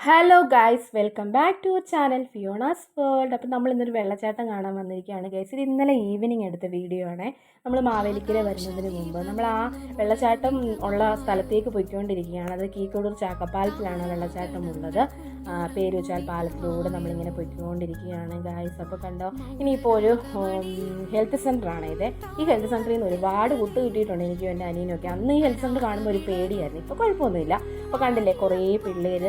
Hello guys welcome back to channel Fiona's world അപ്പോൾ നമ്മൾ ഇന്നൊരു വെള്ളച്ചാട്ടം കാണാൻ വന്നിരിക്കുകയാണ് ഗൈസ് ഇത് ഇന്നലെ ഈവനിങ് എടുത്ത വീഡിയോ ആണ്. നമ്മൾ മാവേലിക്കര വരുന്നതിന് മുമ്പ് നമ്മൾ ആ വെള്ളച്ചാട്ടം ഉള്ള സ്ഥലത്തേക്ക് പോയിക്കൊണ്ടിരിക്കുകയാണ്. അത് കീക്കോടൂർ ചാക്കപ്പാലത്തിലാണ് വെള്ളച്ചാട്ടം ഉള്ളത്. പേര് പേരുവച്ചാൽ പാലത്തിലൂടെ നമ്മളിങ്ങനെ പോയിക്കൊണ്ടിരിക്കുകയാണ് ഗായ്സ് അപ്പോൾ കണ്ടോ ഇനിയിപ്പോൾ ഒരു ഹെൽത്ത് സെന്ററാണ് ഇത്. ഈ ഹെൽത്ത് സെന്ററിൽ നിന്ന് ഒരുപാട് കുട്ട് കിട്ടിയിട്ടുണ്ട് എനിക്കും എന്റെ അനിയനൊക്കെ. അന്ന് ഈ ഹെൽത്ത് സെന്റർ കാണുമ്പോൾ ഒരു പേടിയായിരുന്നു. ഇപ്പോൾ കുഴപ്പമൊന്നുമില്ല. അപ്പോൾ കണ്ടില്ലേ കുറേ പിള്ളേർ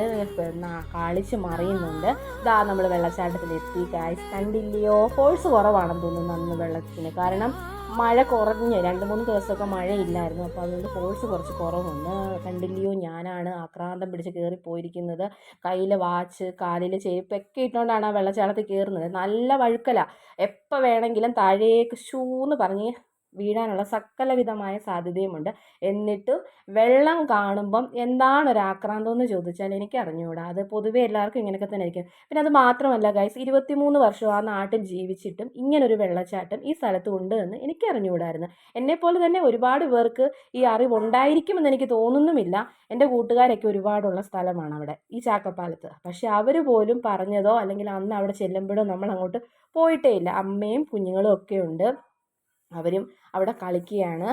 കളിച്ച് മറിയുന്നുണ്ട്. ഇതാ നമ്മൾ വെള്ളച്ചാട്ടത്തിൽ എത്തി ഗായ്സ് കണ്ടില്ലയോ? ഫോഴ്സ് കുറവാണെന്ന് തോന്നുന്നു അന്ന് വെള്ളത്തിന്. കാരണം മഴ കുറഞ്ഞ് രണ്ട് മൂന്ന് ദിവസമൊക്കെ മഴയില്ലായിരുന്നു. അപ്പോൾ അതുകൊണ്ട് ഫോഴ്സ് കുറച്ച് കുറവുണ്ട്. കണ്ടില്ലയോ? ഞാനാണ് ആക്രാന്തം പിടിച്ച് കയറി പോയിരിക്കുന്നത്. കയ്യിൽ വാച്ച് കാലിൽ ചേപ്പൊക്കെ ഇട്ടുകൊണ്ടാണ് ആ വെള്ളച്ചാട്ടത്തിൽ കയറുന്നത് നല്ല വഴുക്കല. എപ്പോൾ വേണമെങ്കിലും താഴേക്ക് ഷൂന്ന് പറഞ്ഞ് വീഴാനുള്ള സകലവിധമായ സാധ്യതയുമുണ്ട്. എന്നിട്ടും വെള്ളം കാണുമ്പം എന്താണ് ഒരു ആക്രാന്തം എന്ന് ചോദിച്ചാൽ എനിക്ക് അറിഞ്ഞുകൂടാ അത് പൊതുവേ എല്ലാവർക്കും ഇങ്ങനെയൊക്കെ തന്നെ ആയിരിക്കും. പിന്നെ അത് മാത്രമല്ല ഗൈസ് ഇരുപത്തിമൂന്ന് വർഷം ആ നാട്ടിൽ ജീവിച്ചിട്ടും ഇങ്ങനൊരു വെള്ളച്ചാട്ടം ഈ സ്ഥലത്ത് ഉണ്ട് എന്ന് എനിക്ക് അറിഞ്ഞുകൂടായിരുന്നു എന്നെപ്പോലെ തന്നെ ഒരുപാട് പേർക്ക് ഈ അറിവ് അറിവുണ്ടായിരിക്കുമെന്ന് എനിക്ക് തോന്നുന്നുമില്ല. എന്റെ കൂട്ടുകാരൊക്കെ ഒരുപാടുള്ള സ്ഥലമാണ് അവിടെ ഈ ചാക്കപ്പാലത്ത്. പക്ഷെ അവർ പോലും പറഞ്ഞതോ അല്ലെങ്കിൽ അന്ന് അവിടെ ചെല്ലുമ്പോഴോ നമ്മൾ അങ്ങോട്ട് പോയിട്ടേ ഇല്ല. അമ്മയും കുഞ്ഞുങ്ങളും ഒക്കെ ഉണ്ട്. അവരും അവിടെ കളിക്കുകയാണ്.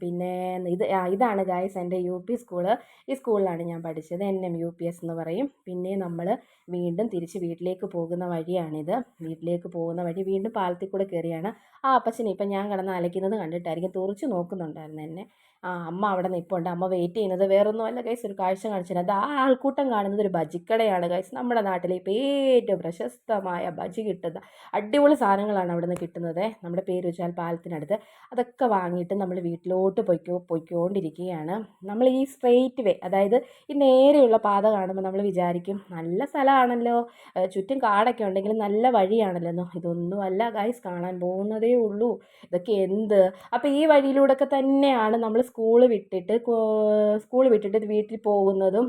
പിന്നെ ഇത് ഇതാണ് ഗായ്സ് എന്റെ യു പി സ്കൂൾ ഈ സ്കൂളിലാണ് ഞാൻ പഠിച്ചത്. N M U P S എന്ന് പറയും. പിന്നെ നമ്മൾ വീണ്ടും തിരിച്ച് വീട്ടിലേക്ക് പോകുന്ന വഴിയാണിത്. വീട്ടിലേക്ക് പോകുന്ന വഴി വീണ്ടും പാലത്തിൽ കൂടെ കയറിയാണ്. ആ അപ്പച്ചനെ ഇപ്പം ഞാൻ കിടന്ന് അലയ്ക്കുന്നത് കണ്ടിട്ടായിരിക്കും. തുറച്ച് നോക്കുന്നുണ്ടായിരുന്നു എന്നെ. ആ അമ്മ അവിടെ നിൽപ്പുണ്ട് അമ്മ വെയിറ്റ് ചെയ്യുന്നത് വേറൊന്നുമല്ല ഗൈസ് ഒരു കാഴ്ച കാണിച്ചത് അത് ആ ആൾക്കൂട്ടം കാണുന്നത് ഒരു ബജിക്കടയാണ് ഗൈസ് നമ്മുടെ നാട്ടിലെ ഇപ്പോൾ ഏറ്റവും പ്രശസ്തമായ ബജി കിട്ടുന്ന അടിപൊളി സാധനങ്ങളാണ് അവിടെ നിന്ന് കിട്ടുന്നത്. നമ്മുടെ പേര് വെച്ചാൽ പാലത്തിനടുത്ത്. അതൊക്കെ വാങ്ങിയിട്ട് നമ്മൾ വീട്ടിലോട്ട് പൊയ്ക്കോ പോയിക്കൊണ്ടിരിക്കുകയാണ്. നമ്മൾ ഈ സ്ട്രെയിറ്റ് വേ അതായത് ഈ നേരെയുള്ള പാത കാണുമ്പോൾ നമ്മൾ വിചാരിക്കും നല്ല സ്ഥലമാണല്ലോ ചുറ്റും കാടൊക്കെ ഉണ്ടെങ്കിൽ നല്ല വഴിയാണല്ലോ. എന്നോ ഇതൊന്നും അല്ല ഗൈസ് കാണാൻ പോകുന്നതേ ഉള്ളൂ. ഇതൊക്കെ എന്ത്? അപ്പോൾ ഈ വഴിയിലൂടെയൊക്കെ തന്നെയാണ് നമ്മൾ സ്കൂൾ വിട്ടിട്ട് സ്കൂൾ വിട്ടിട്ട് വീട്ടിൽ പോകുന്നതും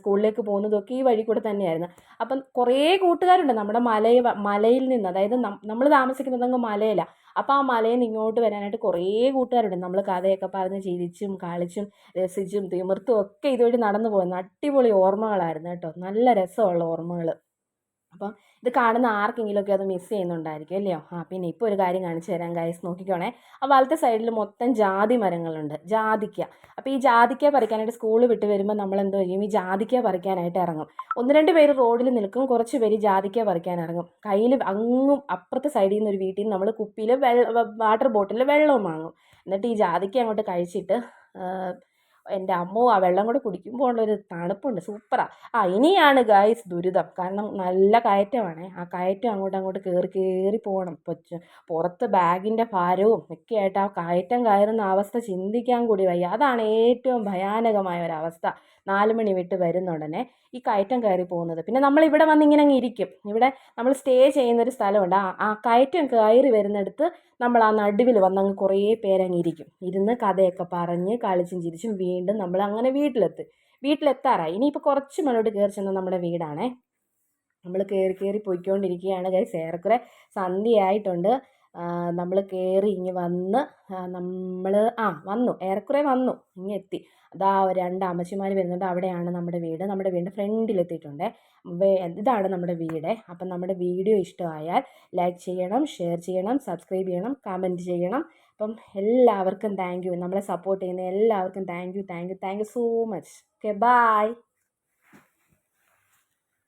സ്കൂളിലേക്ക് പോകുന്നതും ഒക്കെ ഈ വഴി കൂടെ തന്നെയായിരുന്നു. അപ്പം കുറേ കൂട്ടുകാരുണ്ട് നമ്മുടെ മലയ മലയിൽ നിന്ന്. അതായത് നമ്മൾ താമസിക്കുന്നത് അങ്ങ് മലയിലാണ് അപ്പോൾ ആ മലയിൽ നിന്ന് ഇങ്ങോട്ട് വരാനായിട്ട് കുറേ കൂട്ടുകാരുണ്ട്. നമ്മൾ കഥയൊക്കെ പറഞ്ഞ് ചിരിച്ചും കളിച്ചും രസിച്ചും തിമിർത്തും ഒക്കെ ഇതുവഴി നടന്നു പോകുന്ന അടിപൊളി ഓർമ്മകളായിരുന്നു കേട്ടോ. നല്ല രസമുള്ള ഓർമ്മകൾ അപ്പം ഇത് കാണുന്ന ആർക്കെങ്കിലുമൊക്കെ അത് മിസ് ചെയ്യുന്നുണ്ടായിരിക്കും അല്ലയോ? ആ പിന്നെ ഇപ്പോൾ ഒരു കാര്യം കാണിച്ചു തരാം ഗൈസ് നോക്കിക്കോണേ. ആ വലത്തെ സൈഡിൽ മൊത്തം ജാതി മരങ്ങളുണ്ട്. ജാതിക്ക. അപ്പോൾ ഈ ജാതിക്ക പറിക്കാനായിട്ട് സ്കൂൾ വിട്ട് വരുമ്പോൾ നമ്മൾ എന്തോ ചെയ്യും? ഈ ജാതിക്ക പറിക്കാനായിട്ട് ഇറങ്ങും. ഒന്ന് രണ്ട് പേര് റോഡിൽ നിൽക്കും കുറച്ച് പേര് ജാതിക്ക പറിക്കാൻ ഇറങ്ങും. കയ്യിൽ അങ്ങും അപ്പുറത്തെ സൈഡിൽ നിന്ന് ഒരു വീട്ടിൽ നിന്ന് നമ്മൾ കുപ്പിയിൽ വെള്ള വാട്ടർ ബോട്ടിലിൽ വെള്ളവും വാങ്ങും. എന്നിട്ട് ഈ ജാതിക്ക അങ്ങോട്ട് കഴിച്ചിട്ട് എന്റെ അമ്മോ ആ വെള്ളം കൂടെ കുടിക്കുമ്പോൾ ഉള്ളൊരു തണുപ്പുണ്ട്. സൂപ്പറാണ് ആ. ഇനിയാണ് ഗായ്സ് ദുരിതം. കാരണം നല്ല കയറ്റമാണേ. ആ കയറ്റം അങ്ങോട്ട് അങ്ങോട്ട് കയറി കയറി പോകണം. പുറത്ത് ബാഗിന്റെ ഭാരവും ഒക്കെ ആയിട്ട് ആ കയറ്റം കയറുന്ന അവസ്ഥ ചിന്തിക്കാൻ കൂടി വയ്യ. അതാണ് ഏറ്റവും ഭയാനകമായ ഒരവസ്ഥ നാല് മണി വിട്ട് വരുന്ന ഉടനെ ഈ കയറ്റം കയറി പോകുന്നത്. പിന്നെ നമ്മൾ ഇവിടെ വന്ന് ഇങ്ങനെ അങ്ങ് ഇരിക്കും. ഇവിടെ നമ്മൾ സ്റ്റേ ചെയ്യുന്നൊരു സ്ഥലമുണ്ട്. ആ ആ കയറ്റം കയറി വരുന്നിടത്ത് നമ്മൾ ആ നടുവിൽ വന്നങ്ങ് കുറേ പേരങ്ങ് ഇരിക്കും ഇരുന്ന് കഥയൊക്കെ പറഞ്ഞ് കളിച്ചും ചിരിച്ചും വീണ്ടും നമ്മൾ അങ്ങനെ വീട്ടിലെത്തും. വീട്ടിലെത്താറായി. ഇനിയിപ്പോൾ കുറച്ച് മണോട്ട് കയറി ചെന്നാൽ നമ്മുടെ വീടാണേ. നമ്മൾ കയറി കയറി പോയിക്കൊണ്ടിരിക്കുകയാണ് ഗൈസ് ഏറെക്കുറെ സന്ധ്യയായിട്ടുണ്ട്. നമ്മൾ കയറി ഇങ്ങ് വന്ന് നമ്മൾ ആ വന്നു ഏറെക്കുറെ വന്നു ഇങ്ങ് എത്തി. അതാ രണ്ട് അമ്മച്ചിമാർ വരുന്നുണ്ട്. അവിടെയാണ് നമ്മുടെ വീട്. നമ്മുടെ വീടിന്റെ ഫ്രണ്ടിലെത്തിയിട്ടുണ്ട് ഇതാണ് നമ്മുടെ വീട്. അപ്പം നമ്മുടെ വീഡിയോ ഇഷ്ടമായാൽ ലൈക്ക് ചെയ്യണം ഷെയർ ചെയ്യണം സബ്സ്ക്രൈബ് ചെയ്യണം കമന്റ് ചെയ്യണം. അപ്പം എല്ലാവർക്കും താങ്ക് യു. നമ്മളെ സപ്പോർട്ട് ചെയ്യുന്ന എല്ലാവർക്കും thank you thank you thank you so much. Okay bye.